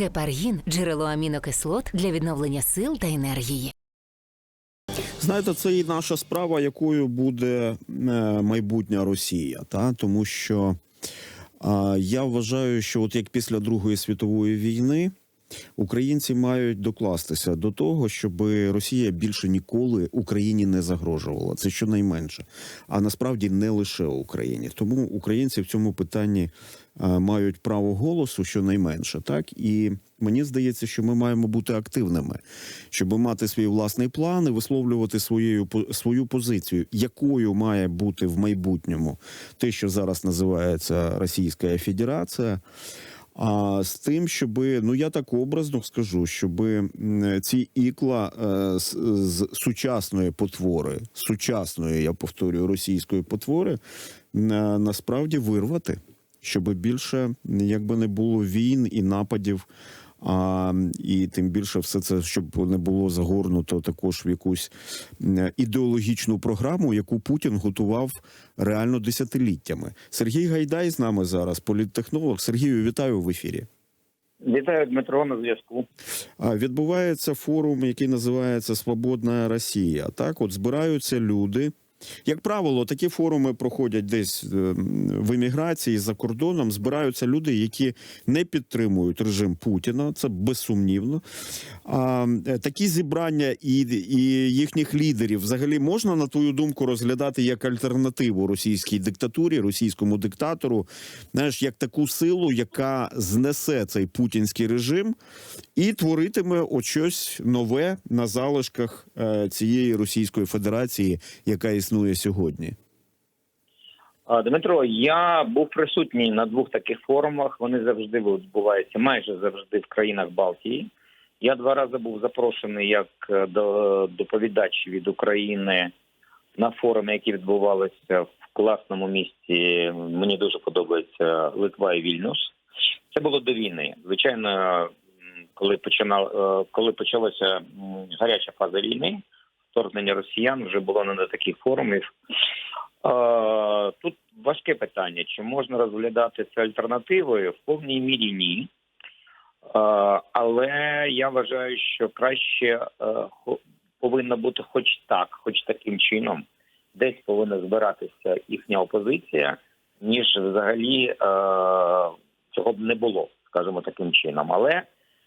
Гепаргін джерело амінокислот для відновлення сил та енергії. Знаєте, це і наша справа, якою буде е, майбутня Росія, та тому що а, я вважаю, що от як після Другої світової війни українці мають докластися до того, щоб Росія більше ніколи Україні не загрожувала. Це щонайменше, а насправді не лише Україні. Тому українці в цьому питанні мають право голосу щонайменше, так і мені здається, що ми маємо бути активними, щоб мати свій власний план і висловлювати своєю свою позицію, якою має бути в майбутньому те, що зараз називається Російська Федерація. А з тим, щоб, ну я так образно скажу, щоб ці ікла е, з, з сучасної потвори, сучасної, я повторюю, російської потвори, насправді вирвати, щоб більше якби не було війн і нападів. А, і тим більше все це, щоб не було загорнуто також в якусь ідеологічну програму, яку Путін готував реально десятиліттями. Сергій Гайдай з нами зараз, політтехнолог. Сергію, вітаю в ефірі. Вітаю Дмитро на зв'язку. Відбувається форум, який називається Свободна Росія. Так, от збираються люди. Як правило, такі форуми проходять десь е, в еміграції за кордоном. Збираються люди, які не підтримують режим Путіна. Це безсумнівно. А е, такі зібрання і, і їхніх лідерів взагалі можна, на твою думку, розглядати як альтернативу російській диктатурі, російському диктатору, знаєш, як таку силу, яка знесе цей путінський режим і творитиме от щось нове на залишках е, цієї Російської Федерації, яка існує сьогодні. Дмитро, я був присутній на двох таких форумах. Вони завжди відбуваються майже завжди в країнах Балтії. Я два рази був запрошений як е, до доповідач від України на форумі, які відбувалися в класному місті. Мені дуже подобається Литва і Вільнюс. Це було до війни. Звичайно, коли починав, е, коли почалася гаряча фаза війни, вторгнення росіян вже було не на таких форумів. Е, Тут важке питання: чи можна розглядати це альтернативою? В повній мірі ні. Е, Але я вважаю, що краще е, повинно бути хоч так, хоч таким чином, десь повинна збиратися їхня опозиція, ніж взагалі цього б не було, скажімо таким чином. Але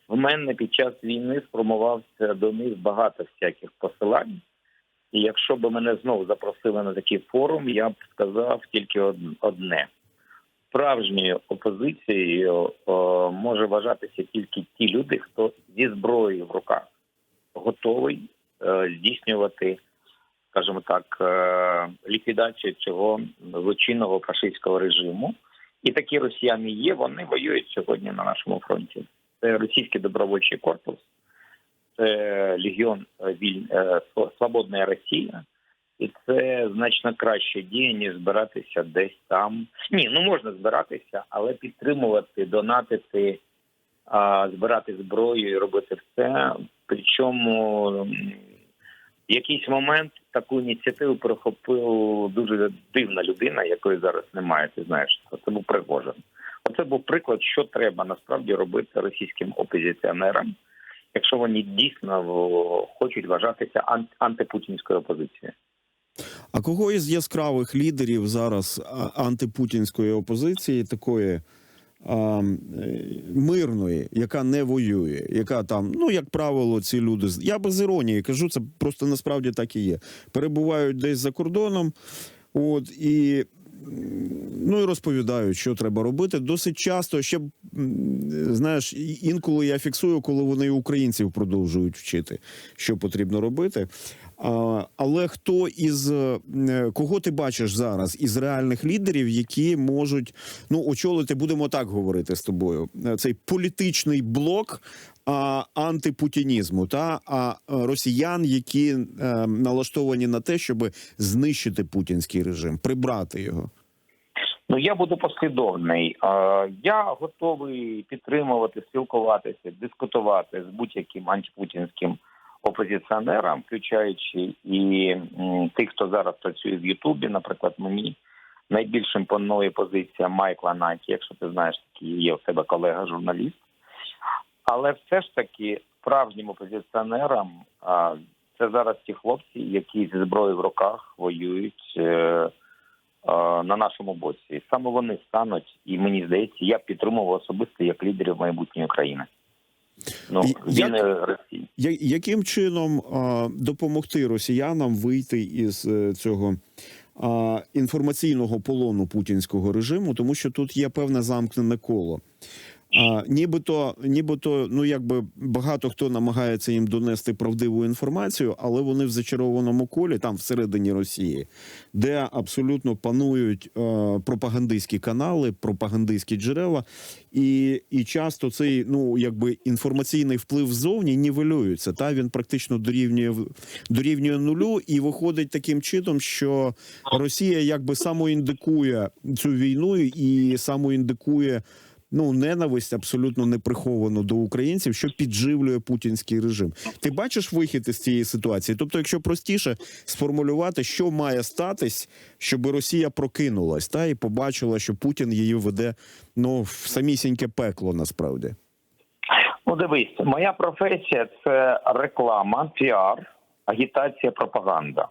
в мене під час війни сформувався до них багато всяких посилань. І якщо б мене знову запросили на такий форум, я б сказав тільки одне: справжньою опозицією о, може вважатися тільки ті люди, хто зі зброєю в руках готовий е, здійснювати, скажімо так, е, ліквідацію цього злочинного фашистського режиму. І такі росіяни є. Вони воюють сьогодні на нашому фронті. Це російський добровольчий корпус це Легіон е, Віль... е, Свободна Росія, і це значно краще діє, ніж збиратися десь там. Ні, ну можна збиратися, але підтримувати, донатити, збирати зброю і робити все. Причому в якийсь момент таку ініціативу перехопив дуже дивна людина, якої зараз немає. Ти знаєш, це був Пригожин. Оце був приклад, що треба насправді робити російським опозиціонерам якщо вони дійсно хочуть вважатися ан- антипутінською опозицією. А кого із яскравих лідерів зараз антипутінської опозиції, такої е, мирної, яка не воює, яка там, ну як правило, ці люди я без іронії кажу, це просто насправді так і є. Перебувають десь за кордоном, от і. Ну і розповідають, що треба робити. Досить часто ще знаєш, інколи я фіксую, коли вони українців продовжують вчити, що потрібно робити. А, але хто із е, кого ти бачиш зараз із реальних лідерів, які можуть ну очолити, будемо так говорити з тобою, е, цей політичний блок а, антипутінізму та а росіян, які е, налаштовані на те, щоб знищити путінський режим, прибрати його. Ну я буду послідовний. Я готовий підтримувати, спілкуватися, дискутувати з будь-яким антипутінським опозиціонером, включаючи і тих, хто зараз працює в Ютубі, наприклад, мені. Найбільш імпонує позиція Майкла Накі, якщо ти знаєш, такий є у тебе колега, журналіст. Але все ж таки справжнім опозиціонерам а, це зараз ті хлопці, які зі зброєю в руках воюють е, е, на нашому боці. Саме вони стануть, і мені здається, я підтримував особисто як лідерів майбутньої країни. Ну, як- війни Росії. Я- Яким чином а, допомогти росіянам вийти із е, цього а, інформаційного полону путінського режиму, тому що тут є певне замкнене коло. А, нібито, нібито, ну якби багато хто намагається їм донести правдиву інформацію, але вони в зачарованому колі, там всередині Росії, де абсолютно панують е, пропагандистські канали, пропагандистські джерела, і, і часто цей ну якби інформаційний вплив ззовні нівелюється. Та він практично дорівнює дорівнює нулю, і виходить таким чином, що Росія якби самоіндикує цю війну і самоіндикує. Ну, ненависть абсолютно неприховану до українців, що підживлює путінський режим. Ти бачиш вихід із цієї ситуації? Тобто, якщо простіше сформулювати, що має статись, щоб Росія прокинулась, та і побачила, що Путін її веде ну в самісіньке пекло, насправді. Ну, дивись, моя професія це реклама, піар, агітація, пропаганда.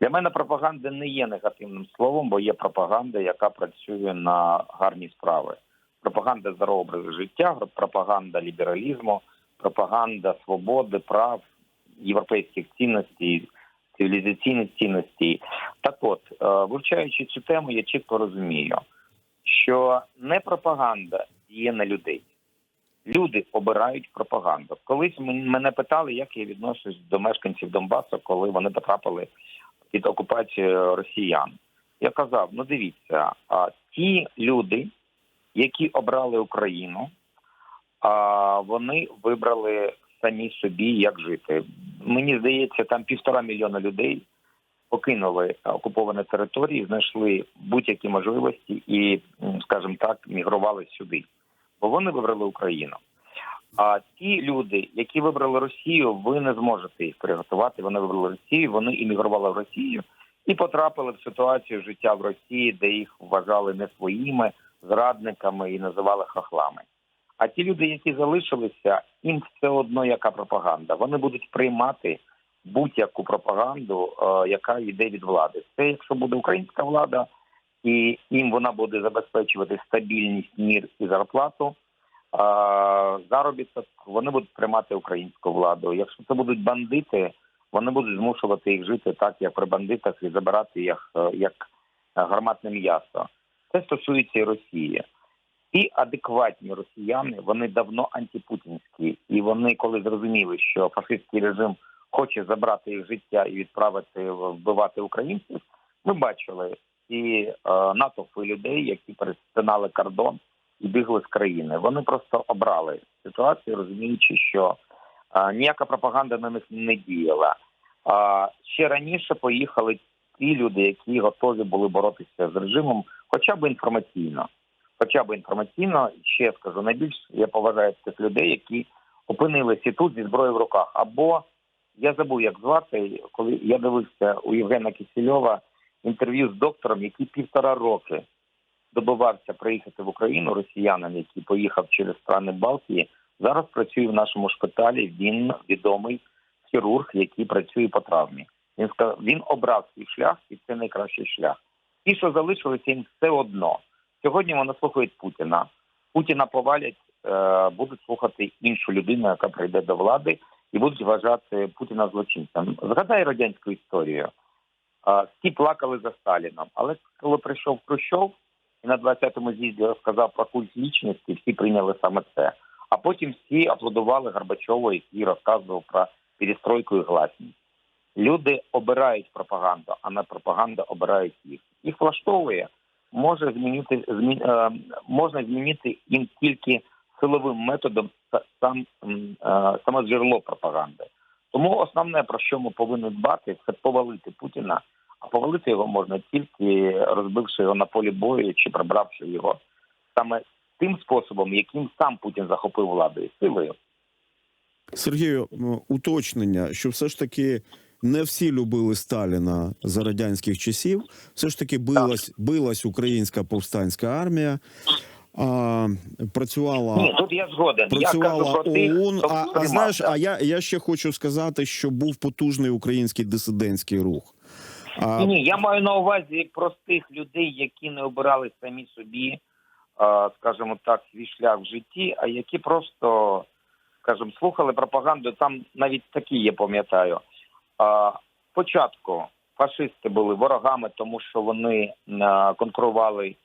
Для мене пропаганда не є негативним словом, бо є пропаганда, яка працює на гарні справи. Пропаганда здорового образу життя, пропаганда лібералізму, пропаганда свободи, прав, європейських цінностей, цивілізаційних цінностей. Так от, е, вивчаючи цю тему, я чітко розумію, що не пропаганда діє на людей. Люди обирають пропаганду. Колись мен- мене питали, як я відношусь до мешканців Донбасу, коли вони потрапили під окупацію росіян. Я казав: ну дивіться, а ті люди, які обрали Україну, а вони вибрали самі собі, як жити. Мені здається, там півтора мільйона людей покинули окуповані території, знайшли будь-які можливості і, скажімо так, мігрували сюди бо вони вибрали Україну. А ті люди, які вибрали Росію, ви не зможете їх приготувати. Вони вибрали Росію, вони іммігрували в Росію і потрапили в ситуацію життя в Росії, де їх вважали не своїми зрадниками і називали хахлами. А ті люди, які залишилися, їм все одно яка пропаганда. Вони будуть приймати будь-яку пропаганду, е, яка йде від влади. Це якщо буде українська влада, і їм вона буде забезпечувати стабільність, мір і зарплату. Заробіток вони будуть приймати українську владу. Якщо це будуть бандити, вони будуть змушувати їх жити так, як при бандитах, і забирати їх е, як гарматне м'ясо. Це стосується і Росії. Ті адекватні росіяни вони давно антипутінські, і вони, коли зрозуміли, що фашистський режим хоче забрати їх життя і відправити вбивати українців, ми бачили ці е, натовпи людей, які перестинали кордон і бігли з країни. Вони просто обрали ситуацію, розуміючи, що е, ніяка пропаганда на них не діяла. А ще раніше поїхали ті люди, які готові були боротися з режимом, хоча б інформаційно. Хоча б інформаційно, ще скажу, найбільш я поважаю цих людей, які опинилися тут зі зброєю в руках. Або я забув, як звати, коли я дивився у Євгена Кисельова інтерв'ю з доктором, який півтора роки добивався приїхати в Україну, росіянин, який поїхав через страни Балтії, зараз працює в нашому шпиталі. Він відомий хірург, який працює по травмі. Він сказав, він обрав свій шлях, і це найкращий шлях. Ті, що залишилися, їм все одно. Сьогодні вони слухають Путіна. Путіна повалять, е, будуть слухати іншу людину, яка прийде до влади, і будуть вважати Путіна злочинцем. Згадай радянську історію. Всі плакали за Сталіном. Але коли прийшов Хрущов і на 20-му з'їзді розказав про культ лічності, всі прийняли саме це. А потім всі аплодували Горбачову, який розказував про перестройку і гласність. Люди обирають пропаганду, а не пропаганда обирають їх. Їх влаштовує, може змінити змін, е, можна змінити їм тільки силовим методом сам е, саме джерело пропаганди. Тому основне про що ми повинні дбати, це повалити Путіна. А повалити його можна тільки розбивши його на полі бою чи прибравши його саме тим способом, яким сам Путін захопив владу і силою. Сергію, уточнення, що все ж таки не всі любили Сталіна за радянських часів. Все ж таки билась, билась українська повстанська армія. а, працювала. Ні, тут я згоден. я кажу ОУН. А, а знаєш, а я, я ще хочу сказати, що був потужний український дисидентський рух. А, Ні, я маю на увазі простих людей, які не обирали самі собі, скажімо так, свій шлях в житті, а які просто, скажімо, слухали пропаганду. Там навіть такі, я пам'ятаю. Спочатку фашисти були ворогами, тому що вони е, конкурували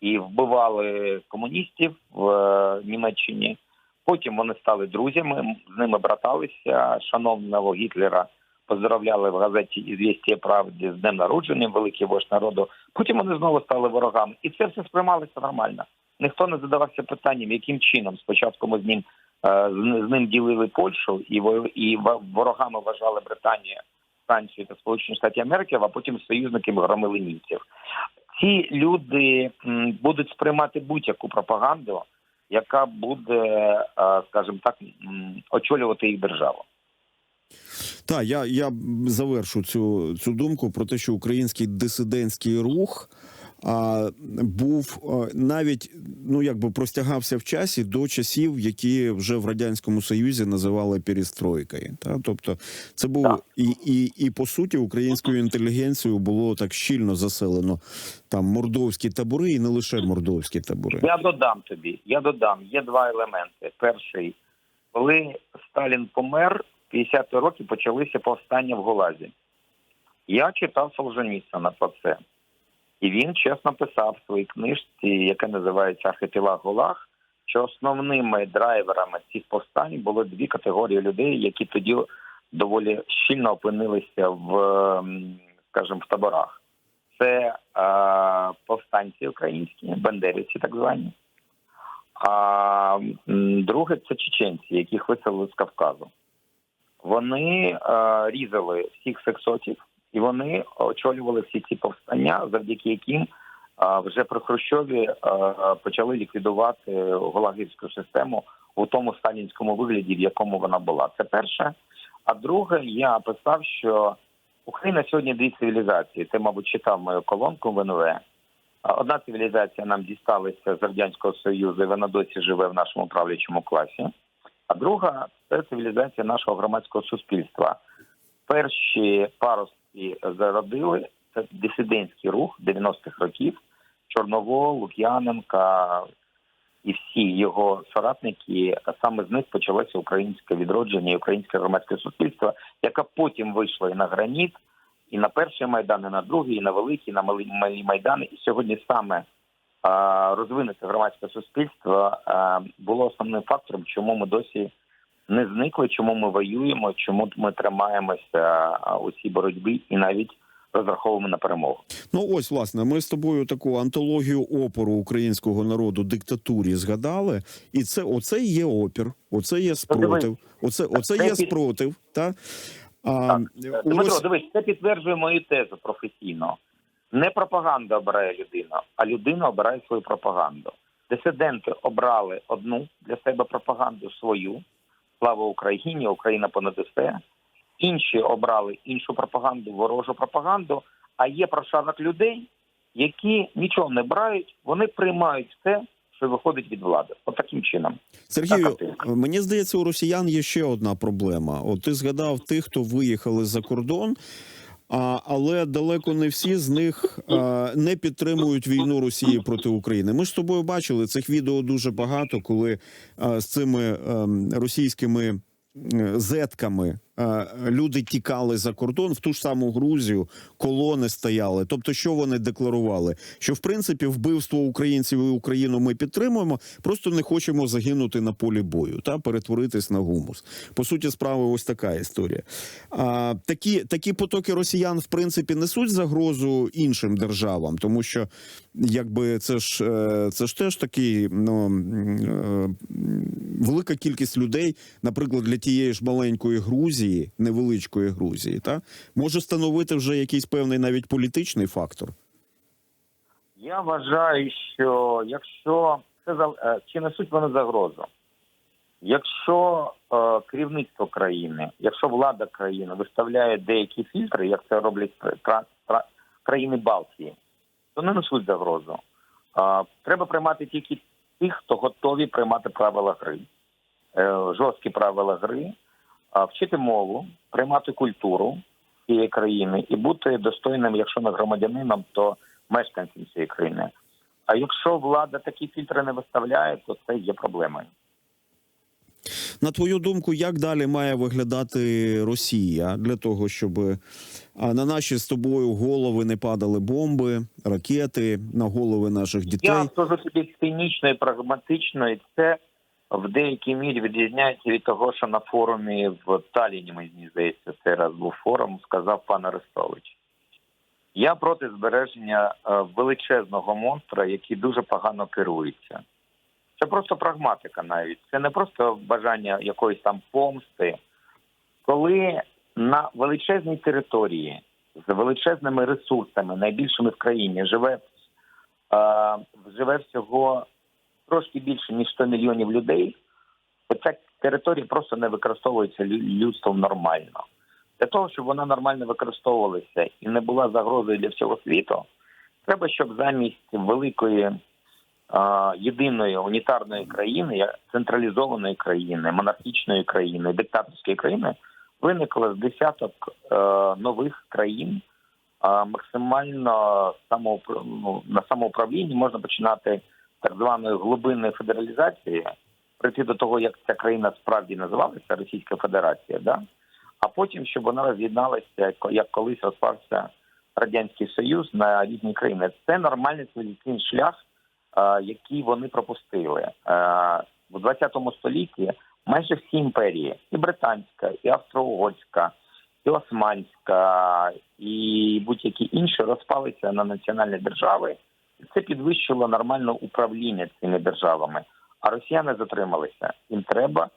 і вбивали комуністів в е, Німеччині. Потім вони стали друзями, з ними браталися. Шановного Гітлера поздравляли в газеті «Ізвістія правді з днем народження, великий вождь народу. Потім вони знову стали ворогами, і це все сприймалося нормально. Ніхто не задавався питанням, яким чином спочатку ми з ним з з ним ділили Польщу, і і ворогами вважали Британію, Францію та Сполучені Штати Америки, а потім союзниками громили німців. Ці люди будуть сприймати будь-яку пропаганду, яка буде, е, скажімо так, очолювати їх державу. Так, я, я завершу цю, цю думку про те, що український дисидентський рух був а, навіть ну якби простягався в часі до часів, які вже в радянському союзі називали перестройкою. Та тобто, це був Так. і, і, і по суті українською інтелігенцією було так щільно заселено там мордовські табори, і не лише мордовські табори. Я додам тобі. Я додам. Є два елементи. Перший, коли Сталін помер, 50 роки почалися повстання в Голазі. Я читав Солженіцина про це. І він чесно писав в своїй книжці, яка називається Архипелаг Голаг, що основними драйверами цих повстань були дві категорії людей, які тоді доволі щільно опинилися в, ем, скажімо, в таборах. Це е, повстанці українські, бандерівці так звані. А друге це чеченці, яких виселили з Кавказу. Вони е, різали всіх сексотів, і вони очолювали всі ці повстання, завдяки яким вже при Хрущові почали ліквідувати голагівську систему у тому сталінському вигляді, в якому вона була. Це перше. А друге, я писав, що Україна сьогодні дві цивілізації. Ти, мабуть, читав мою колонку в НВ. Одна цивілізація нам дісталася з радянського союзу, і вона досі живе в нашому правлячому класі. А друга це цивілізація нашого громадського суспільства. Перші паростки зародили це дисидентський рух 90-х років. Чорновол, Лук'яненка і всі його соратники. Саме з них почалося українське відродження і українське громадське суспільство, яке потім вийшло і на граніт, і на перший майдан, і на другий, і на великий, і на малі, майдани. І сьогодні саме розвинуте громадське суспільство було основним фактором, чому ми досі не зникли, чому ми воюємо, чому ми тримаємося у цій боротьбі і навіть розраховуємо на перемогу. Ну ось власне, ми з тобою таку антологію опору українського народу диктатурі згадали, і це оце є опір, оце є спротив, оце, оце Це є під- спротив. Та а, Так, Дмитро, ось, дивись, це підтверджує мою тезу професійно. Не пропаганда обирає людину, а людина обирає свою пропаганду. Дисиденти обрали одну для себе пропаганду свою. Слава Україні, Україна понад усе. Інші обрали іншу пропаганду, ворожу пропаганду. А є прошарок людей, які нічого не брають, вони приймають все, що виходить від влади. От таким чином. Сергію, мені здається, у росіян є ще одна проблема. От ти згадав тих, хто виїхали за кордон. Але далеко не всі з них не підтримують війну Росії проти України. Ми ж з тобою бачили цих відео дуже багато, коли з цими ем, російськими зетками люди тікали за кордон в ту ж саму Грузію, колони стояли. Тобто, що вони декларували? Що в принципі вбивство українців і Україну ми підтримуємо, просто не хочемо загинути на полі бою та перетворитись на гумус. По суті, справи, ось така історія. А, такі, такі потоки росіян, в принципі, несуть загрозу іншим державам, тому що якби це ж е, це ж теж такий ну е, велика кількість людей, наприклад, для тієї ж маленької Грузії, невеличкої Грузії, та може становити вже якийсь певний навіть політичний фактор. Я вважаю, що якщо це е, чи несуть вони загрозу, якщо е, керівництво країни, якщо влада країни виставляє деякі фільтри, як це роблять кра- кра- країни Балтії, то не несуть загрозу. Е, треба приймати тільки тих, хто готові приймати правила гри, е, жорсткі правила гри, вчити мову, приймати культуру цієї країни і бути достойним, якщо не громадянином, то мешканцем цієї країни. А якщо влада такі фільтри не виставляє, то це є проблемою. На твою думку, як далі має виглядати Росія для того, щоб на наші з тобою голови не падали бомби, ракети на голови наших дітей? Я скажу тобі цинічно і прагматично, і це в деякій мірі відрізняється від того, що на форумі в Талліні, мені здається, цей раз був форум, сказав пан Арестович. Я проти збереження е, величезного монстра, який дуже погано керується. Це просто прагматика навіть. Це не просто бажання якоїсь там помсти. Коли на величезній території з величезними ресурсами, найбільшими в країні, живе, е, живе всього трошки більше ніж 100 мільйонів людей, ця територія просто не використовується лю- людством нормально. Для того, щоб вона нормально використовувалася і не була загрозою для всього світу, треба, щоб замість великої е, єдиної унітарної країни, централізованої країни, монархічної країни, диктаторської країни, виникло з десяток е, нових країн. А максимально самоупра... ну, на самоуправлінні можна починати так званої глибинної федералізації, прийти до того, як ця країна справді називалася Російська Федерація, да? а потім, щоб вона роз'єдналася, як колись розпався Радянський Союз на різні країни. Це нормальний цивілізаційний шлях, який вони пропустили. В 20 столітті майже всі імперії, і британська, і австро-угорська, і османська, і будь-які інші розпалися на національні держави. Це підвищило нормальне управління цими державами. А росіяни затрималися. Їм треба,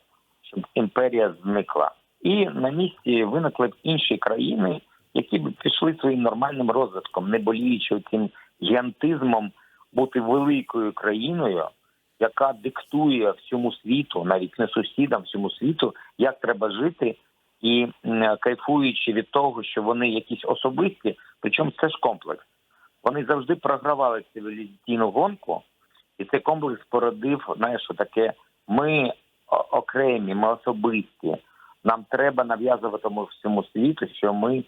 щоб імперія зникла. І на місці виникли б інші країни, які б пішли своїм нормальним розвитком, не боліючи цим гігантизмом бути великою країною, яка диктує всьому світу, навіть не сусідам, всьому світу, як треба жити, і кайфуючи від того, що вони якісь особисті, причому це ж комплекс. Вони завжди програвали цивілізаційну гонку, і цей комплекс породив, знаєш, таке ми окремі, ми особисті. Нам треба нав'язувати всьому світу, що ми,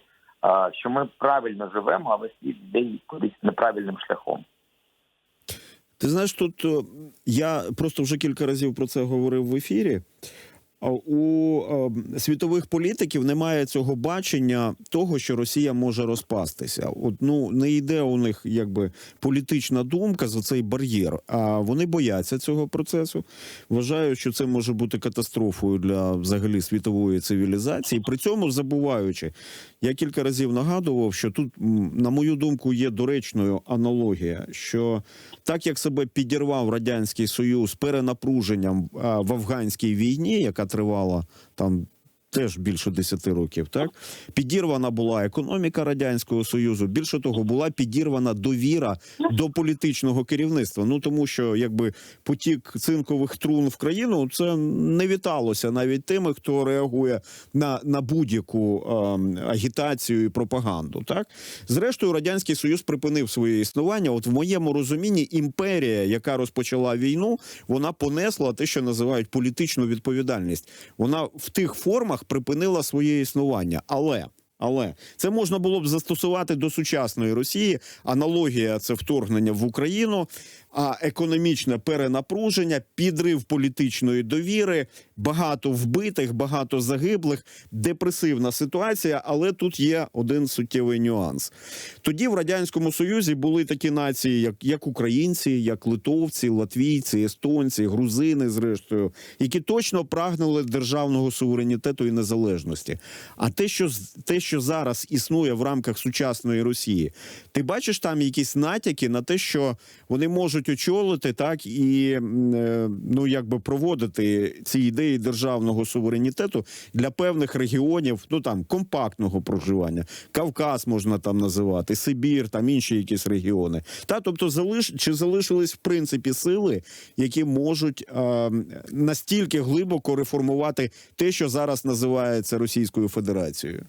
що ми правильно живемо, а весь світ йде кудись неправильним шляхом. Ти знаєш, тут е, я просто вже кілька разів про це говорив в ефірі. У е, світових політиків немає цього бачення того, що Росія може розпастися. От ну не йде у них якби політична думка за цей бар'єр. А вони бояться цього процесу. Вважають, що це може бути катастрофою для взагалі світової цивілізації. При цьому забуваючи, я кілька разів нагадував, що тут, на мою думку, є доречною аналогія, що так як себе підірвав радянський союз перенапруженням в афганській війні, яка тривала там. Теж більше 10 років, так підірвана була економіка радянського союзу. Більше того, була підірвана довіра до політичного керівництва. Ну тому що якби потік цинкових трун в країну це не віталося навіть тими, хто реагує на, на будь-яку ем, агітацію і пропаганду. Так зрештою, радянський союз припинив своє існування. От в моєму розумінні імперія, яка розпочала війну, вона понесла те, що називають політичну відповідальність. Вона в тих формах припинила своє існування, але. Але це можна було б застосувати до сучасної Росії. Аналогія це вторгнення в Україну, а економічне перенапруження, підрив політичної довіри, багато вбитих, багато загиблих, депресивна ситуація. Але тут є один суттєвий нюанс. Тоді в радянському союзі були такі нації, як, як українці, як литовці, латвійці, естонці, грузини, зрештою, які точно прагнули державного суверенітету і незалежності. А те, що те, що зараз існує в рамках сучасної Росії, ти бачиш там якісь натяки на те, що вони можуть очолити так і е, ну якби проводити ці ідеї державного суверенітету для певних регіонів, ну там компактного проживання. Кавказ можна там називати, Сибір, там інші якісь регіони. Та тобто, залиш чи залишились в принципі сили, які можуть е, настільки глибоко реформувати те, що зараз називається Російською Федерацією.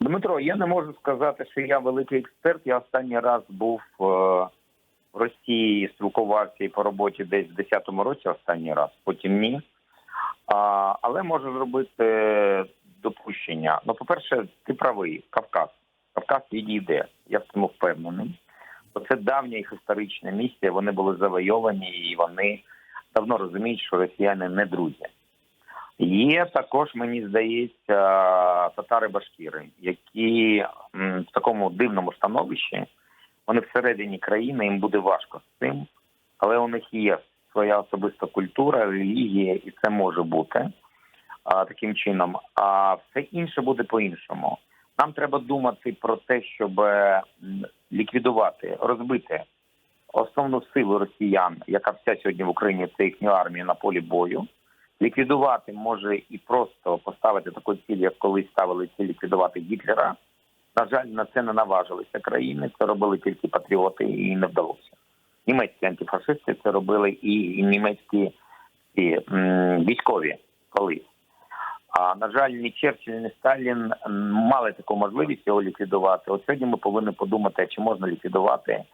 Дмитро, я не можу сказати, що я великий експерт. Я останній раз був е, Росії спілкувався і по роботі десь в 10-му році останній раз, потім ні. А, але можу зробити допущення. Ну, по-перше, ти правий, Кавказ. Кавказ відійде, я в цьому впевнений. Бо це давня їх історична місія, вони були завойовані і вони давно розуміють, що росіяни не друзі. Є також, мені здається, татари-башкіри, які в такому дивному становищі, вони всередині країни, їм буде важко з цим, але у них є своя особиста культура, релігія, і це може бути а, таким чином. А все інше буде по-іншому. Нам треба думати про те, щоб е, ліквідувати, розбити основну силу росіян, яка вся сьогодні в Україні це їхня армія на полі бою. Ліквідувати може і просто поставити таку ціль, як колись ставили ціль ліквідувати Гітлера. На жаль, на це не наважилися країни. Це робили тільки патріоти, і не вдалося. Німецькі антифашисти це робили і, німецькі і, м, військові колись. А на жаль, ні Черчилль, ні Сталін мали таку можливість його ліквідувати. От сьогодні ми повинні подумати, чи можна ліквідувати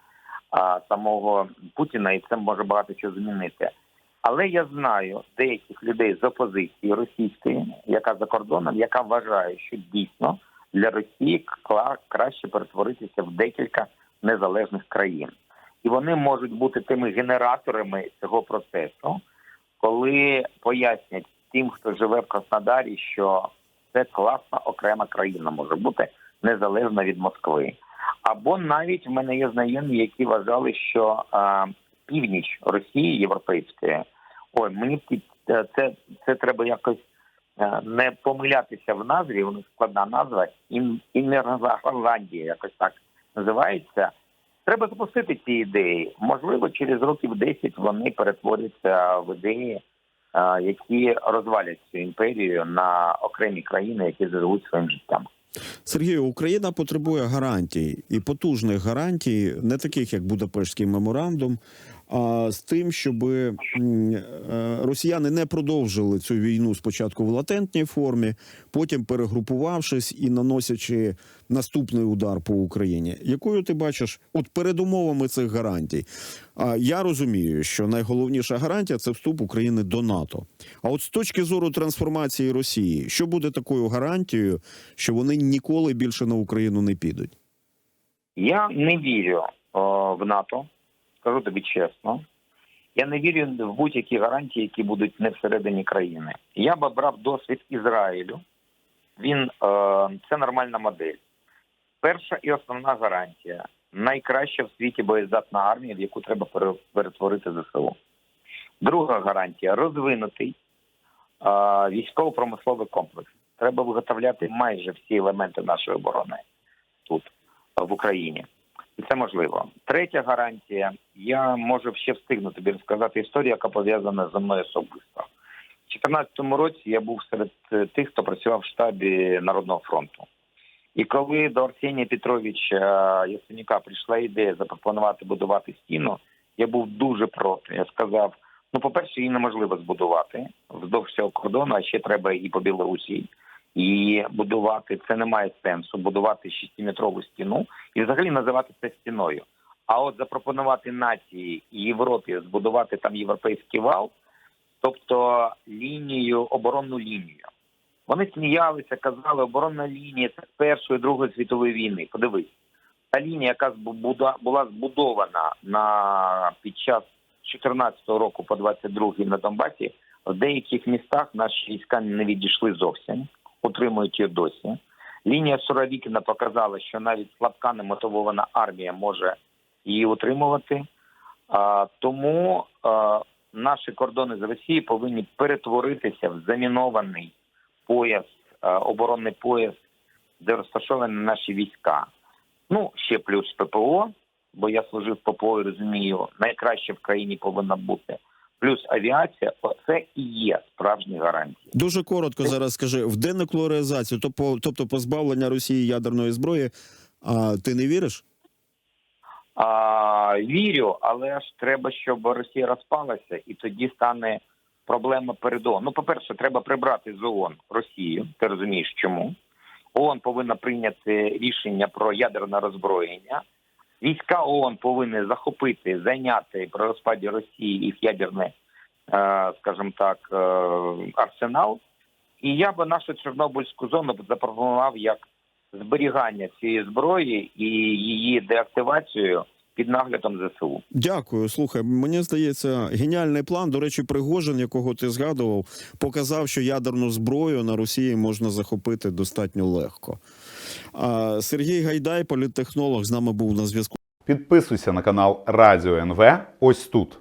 а, самого Путіна, і це може багато чого змінити. Але я знаю деяких людей з опозиції російської, яка за кордоном, яка вважає, що дійсно для Росії краще перетворитися в декілька незалежних країн, і вони можуть бути тими генераторами цього процесу, коли пояснять тим, хто живе в Краснодарі, що це класна окрема країна може бути незалежна від Москви. Або навіть в мене є знайомі, які вважали, що а, північ Росії європейської, ой, мені е, це, це треба якось не помилятися в назві, у них складна назва, Ін, Інергорландія, якось так називається. Треба запустити ці ідеї. Можливо, через років 10 вони перетворяться в ідеї, е, які розвалять цю імперію на окремі країни, які заживуть своїм життям. Сергію, Україна потребує гарантій і потужних гарантій, не таких як Будапештський меморандум, з тим, щоб росіяни не продовжили цю війну спочатку в латентній формі, потім перегрупувавшись і наносячи наступний удар по Україні. Якою ти бачиш, от передумовами цих гарантій? А я розумію, що найголовніша гарантія це вступ України до НАТО. А от з точки зору трансформації Росії, що буде такою гарантією, що вони ніколи більше на Україну не підуть? Я не вірю о, в НАТО, скажу тобі чесно. Я не вірю в будь-які гарантії, які будуть не всередині країни. Я би брав досвід Ізраїлю. Він е, це нормальна модель. Перша і основна гарантія найкраща в світі боєздатна армія, в яку треба пере- перетворити ЗСУ. Друга гарантія розвинутий е, військово-промисловий комплекс. Треба виготовляти майже всі елементи нашої оборони тут, в Україні. І це можливо. Третя гарантія. Я можу ще встигну тобі розказати історію, яка пов'язана зі мною особисто. У 2014 році я був серед е, тих, хто працював в штабі Народного фронту. І коли до Арсенія Петровича Яценюка прийшла ідея запропонувати будувати стіну, я був дуже проти. Я сказав: ну, по-перше, її неможливо збудувати вздовж цього кордону, а ще треба і по Білорусі. І будувати це не має сенсу. Будувати шестиметрову стіну і взагалі називати це стіною. А от запропонувати нації і Європі збудувати там європейський вал, тобто лінію, оборонну лінію. Вони сміялися, казали, оборонна лінія це Першої Другої світової війни. Подивись, та лінія, яка була збудована на під час 14 року по 22 на Донбасі, в деяких містах наші війська не відійшли зовсім, утримують її досі. Лінія Суровікіна показала, що навіть слабка немотивована армія може її утримувати. А, тому а, наші кордони з Росії повинні перетворитися в замінований пояс, а, оборонний пояс, де розташовані наші війська. Ну, ще плюс ППО, бо я служив ППО і розумію, найкраще в країні повинна бути. Плюс авіація, оце і є справжні гарантії. Дуже коротко зараз скажи в денуклеаризацію, тобто, тобто позбавлення Росії ядерної зброї. А ти не віриш? А, вірю, але ж треба, щоб Росія розпалася, і тоді стане проблема перед ООН. Ну, по-перше, треба прибрати з ООН Росію. Ти розумієш, чому? ООН повинна прийняти рішення про ядерне роззброєння, війська ООН повинні захопити, зайняти при розпаді Росії їх ядерний, е, скажімо так, е, арсенал. І я би нашу Чорнобильську зону запропонував як зберігання цієї зброї і її деактивацію під наглядом ЗСУ. Дякую. Слухай, мені здається, геніальний план. До речі, Пригожин, якого ти згадував, показав, що ядерну зброю на Росії можна захопити достатньо легко. Сергій Гайдай, політтехнолог, з нами був на зв'язку. Підписуйся на канал Радіо НВ ось тут.